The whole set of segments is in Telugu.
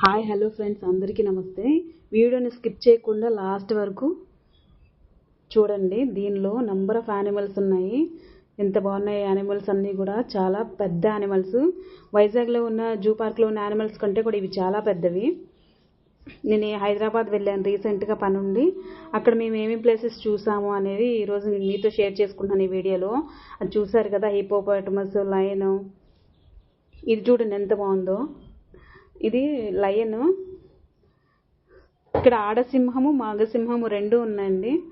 హాయ్ హలో ఫ్రెండ్స్ అందరికీ నమస్తే. వీడియోని స్కిప్ చేయకుండా లాస్ట్ వరకు చూడండి. దీనిలో నంబర్ ఆఫ్ యానిమల్స్ ఉన్నాయి. ఎంత బాగున్నాయి యానిమల్స్ అన్నీ కూడా. చాలా పెద్ద యానిమల్స్. వైజాగ్లో ఉన్న జూ పార్క్లో ఉన్న యానిమల్స్ కంటే కూడా ఇవి చాలా పెద్దవి. నేను హైదరాబాద్ వెళ్ళాను రీసెంట్గా పని ఉండి అక్కడ మేము ఏమేమి ప్లేసెస్ చూసాము అనేది ఈరోజు నేను మీతో షేర్ చేసుకుంటున్నాను ఈ వీడియోలో. అది చూసారు కదా హిపోపాటమస్ లయన్. ఇది చూడండి ఎంత బాగుందో. ఇది లయన్. ఇక్కడ ఆడసింహము మాగసింహము రెండు ఉన్నాయండి.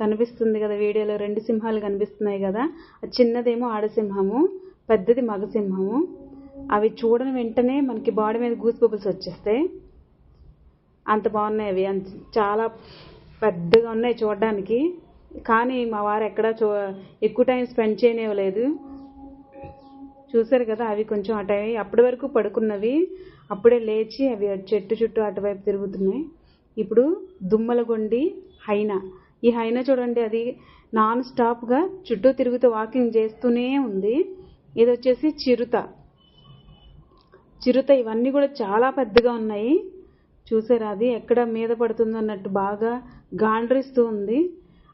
కనిపిస్తుంది కదా వీడియోలో రెండు సింహాలు కనిపిస్తున్నాయి కదా. అది చిన్నదేమో ఆడసింహము పెద్దది మగసింహము అవి చూడని వెంటనే మనకి బాడీ మీద గూస్ బబుల్స్ వచ్చేస్తాయి. అంత బాగున్నాయి అవి. అంత చాలా పెద్దగా ఉన్నాయి చూడడానికి. కానీ మా వారు ఎక్కడ చూ ఎక్కువ టైం స్పెండ్ చేయనివ్వలేదు. చూసారు కదా అవి కొంచెం అటు అప్పటి వరకు పడుకున్నవి. అప్పుడే లేచి అవి చెట్టు చుట్టూ అటువైపు తిరుగుతున్నాయి. ఇప్పుడు దుమ్మలగొండి హైనా. ఈ హైనా చూడండి అది నాన్ స్టాప్గా చుట్టూ తిరుగుతూ వాకింగ్ చేస్తూనే ఉంది. ఇది వచ్చేసి చిరుత. చిరుత ఇవన్నీ కూడా చాలా పెద్దగా ఉన్నాయి. చూసారా అది? ఎక్కడ మీద పడుతుందో అన్నట్టు బాగా గాండ్రిస్తూ ఉంది.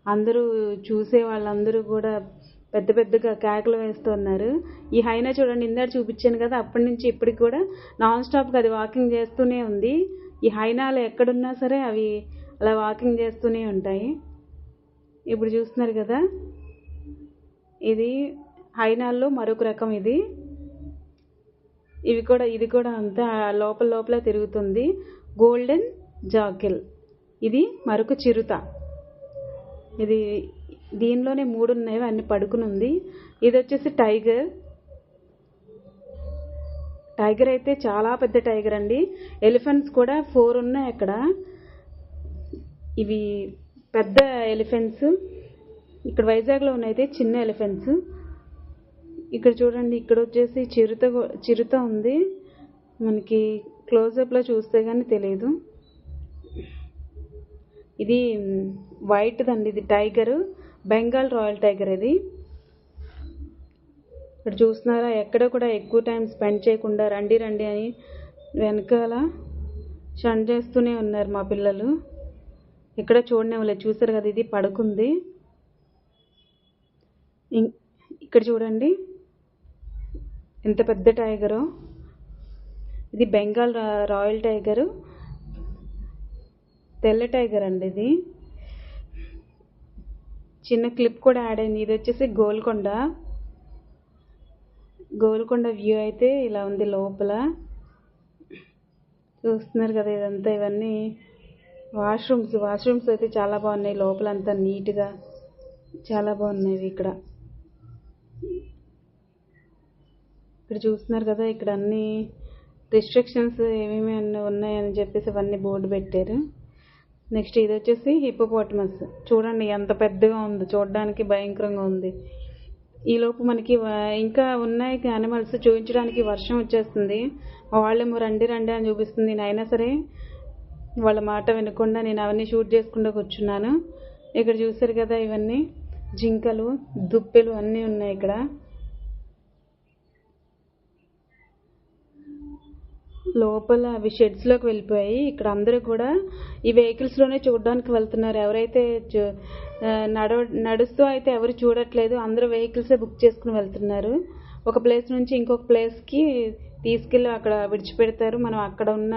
అందరూ చూసే వాళ్ళందరూ కూడా పెద్ద పెద్దగా కేకలు వేస్తున్నారు. ఈ హైనా చూడండి ఇందాక చూపించాను కదా అప్పటి నుంచి ఇప్పటికి కూడా నాన్ స్టాప్గా అది వాకింగ్ చేస్తూనే ఉంది. ఈ హైనాలు ఎక్కడున్నా సరే అవి అలా వాకింగ్ చేస్తూనే ఉంటాయి. ఇప్పుడు చూస్తున్నారు కదా ఇది హైనాల్లో మరొక రకం ఇది. ఇవి కూడా ఇది కూడా అంతా లోపల లోపల తిరుగుతుంది. Golden jackal. ఇది మరొక చిరుత. ఇది దీనిలోనే మూడు ఉన్నాయి అన్ని పడుకుని ఉంది. ఇది వచ్చేసి టైగర్. టైగర్ అయితే చాలా పెద్ద టైగర్ అండి. ఎలిఫెంట్స్ కూడా ఫోర్ ఉన్నాయి అక్కడ. ఇవి పెద్ద ఎలిఫెంట్స్. ఇక్కడ వైజాగ్లో ఉన్నాయి చిన్న ఎలిఫెంట్స్. ఇక్కడ చూడండి ఇక్కడ వచ్చేసి చిరుత చిరుత ఉంది. మనకి క్లోజప్లో చూస్తే కానీ తెలియదు ఇది వైట్దండి ఇది టైగర్. బెంగాల్ రాయల్ టైగర్ ఇది. ఇక్కడ చూస్తున్నారా ఎక్కడ కూడా ఎక్కువ టైం స్పెండ్ చేయకుండా రండి రండి అని వెనకాల షండ్ చేస్తూనే ఉన్నారు మా పిల్లలు. ఇక్కడ చూడనివ్వలేదు చూసారు కదా ఇది పడుకుంది. ఇక్కడ చూడండి. ఎంత పెద్ద టైగరు. ఇది బెంగాల్ రాయల్ టైగరు. తెల్ల టైగర్ అండి ఇది. చిన్న క్లిప్ కూడా యాడ్ అయింది. ఇది వచ్చేసి గోల్కొండ. గోల్కొండ వ్యూ అయితే ఇలా ఉంది లోపల. చూస్తున్నారు కదా ఇదంతా ఇవన్నీ వాష్రూమ్స్. వాష్రూమ్స్ అయితే చాలా బాగున్నాయి. లోపల అంతా నీట్గా చాలా బాగున్నాయి ఇక్కడ. ఇక్కడ చూస్తున్నారు కదా ఇక్కడ అన్ని రిస్ట్రిక్షన్స్ ఏమేమి ఉన్నాయని చెప్పేసి అవన్నీ బోర్డు పెట్టారు. నెక్స్ట్ ఇది వచ్చేసి హిప్పోపోటమస్. చూడండి ఎంత పెద్దగా ఉంది. చూడడానికి భయంకరంగా ఉంది. ఈలోపు మనకి ఇంకా ఉన్నాయి యానిమల్స్ చూపించడానికి వర్షం వచ్చేస్తుంది. వాళ్ళేమో రండి రండి అని చూపిస్తుంది. అయినా సరే వాళ్ళ మాట వినకుండా నేను అవన్నీ షూట్ చేసుకుంటూ కూర్చున్నాను. ఇక్కడ చూసారు కదా ఇవన్నీ. జింకలు దుప్పెలు అన్నీ ఉన్నాయి ఇక్కడ. లోపల అవి షెడ్స్లోకి వెళ్ళిపోయాయి. ఇక్కడ అందరూ కూడా ఈ వెహికల్స్లోనే చూడడానికి వెళ్తున్నారు. ఎవరైతే నడవ నడుస్తూ అయితే ఎవరు చూడట్లేదు. అందరూ వెహికల్సే బుక్ చేసుకుని వెళ్తున్నారు. ఒక ప్లేస్ నుంచి ఇంకొక ప్లేస్కి తీసుకెళ్ళి అక్కడ విడిచిపెడతారు. మనం అక్కడ ఉన్న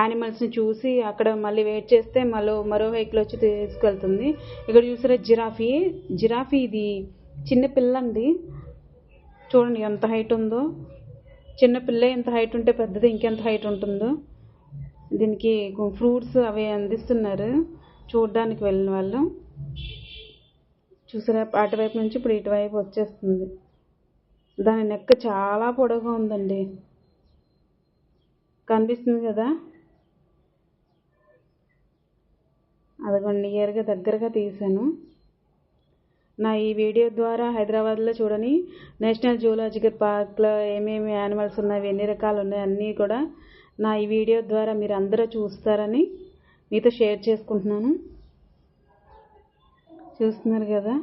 యానిమల్స్ని చూసి అక్కడ మళ్ళీ వెయిట్ చేస్తే మరో మరో వెహికల్ వచ్చి తీసుకెళ్తుంది. ఇక్కడ చూసారా జిరాఫీ? జిరాఫీ ఇది చిన్న పిల్ల అండి చూడండి ఎంత హైట్ ఉందో. చిన్న పిల్ల ఎంత హైట్ ఉంటే పెద్దది ఇంకెంత హైట్ ఉంటుందో. దీనికి ఫ్రూట్స్ అవి అందిస్తున్నారు. చూడడానికి వెళ్ళిన వాళ్ళు. చూసారా? అటువైపు నుంచి ఇప్పుడు ఇటువైపు వచ్చేస్తుంది. దాని నెక్క చాలా పొడవుగా ఉందండి. కనిపిస్తుంది కదా? అదిగోండి నియర్గా దగ్గరగా తీసాను. నా ఈ వీడియో ద్వారా హైదరాబాద్లో చూడని నేషనల్ జూలాజికల్ పార్క్లో ఏమేమి యానిమల్స్ ఉన్నాయి ఎన్ని రకాలు ఉన్నాయి అన్నీ కూడా నా ఈ వీడియో ద్వారా మీరు అందరూ చూస్తారని మీతో షేర్ చేసుకుంటున్నాను. చూస్తున్నారు కదా?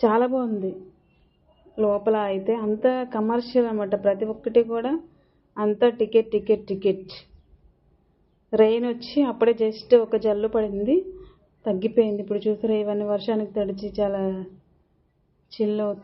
చాలా బాగుంది. లోపల అయితే అంత కమర్షియల్ అనమాట ప్రతి ఒక్కటి కూడా అంతా టికెట్ టికెట్ టికెట్. రెయిన్ వచ్చి అప్పుడే జస్ట్ ఒక జల్లు పడింది. తగ్గిపోయింది. ఇప్పుడు చూసారా ఇవన్నీ వర్షానికి తడిచి చాలా చిల్ అవుతుంది.